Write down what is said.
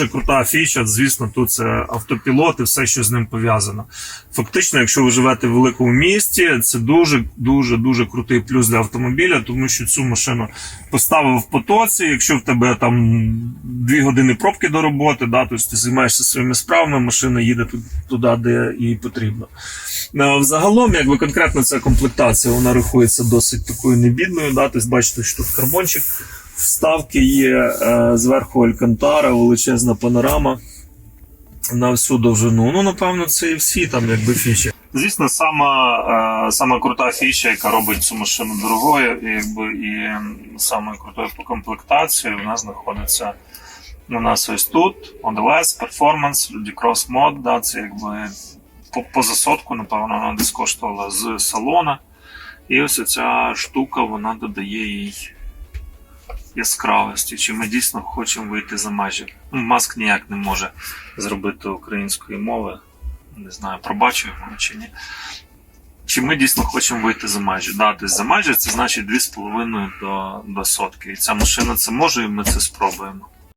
дуже крута фіча. Звісно, тут це автопілот і все, що з ним пов'язано. Фактично, якщо ви живете в великому місті, це дуже дуже дуже крутий плюс для автомобіля, тому що цю машину поставив в потоці. Якщо в тебе там дві години пробки до роботи, да, тобто ти займаєшся своїми справами, машина їде туди, де їй потрібно. Е, Взагалом, якби конкретно ця комплектація, вона рахується досить такою небідною. Да? Тобто, бачите, що тут карбончик, вставки є, е, зверху алькантара, величезна панорама на всю довжину. Ну, напевно, це і всі там якби фіші. Звісно, сама, е, сама крута фіча, яка робить цю машину дорогою, і, якби, і самою крутою по комплектації, вона знаходиться у нас ось тут. ODLS, Performance, Ludicross Mod, да, це якби по, поза сотку, напевно, вона десь коштувала з салона. І ось ця штука вона додає їй яскравості. Чи ми дійсно хочемо вийти за межі? Ну, Маск ніяк не може зробити української мови. Не знаю, пробачуємо чи ні. Чи ми дійсно хочемо вийти за межі? Да, десь за межі це значить 2,5 до, до сотки. І ця машина це може, і ми це спробуємо.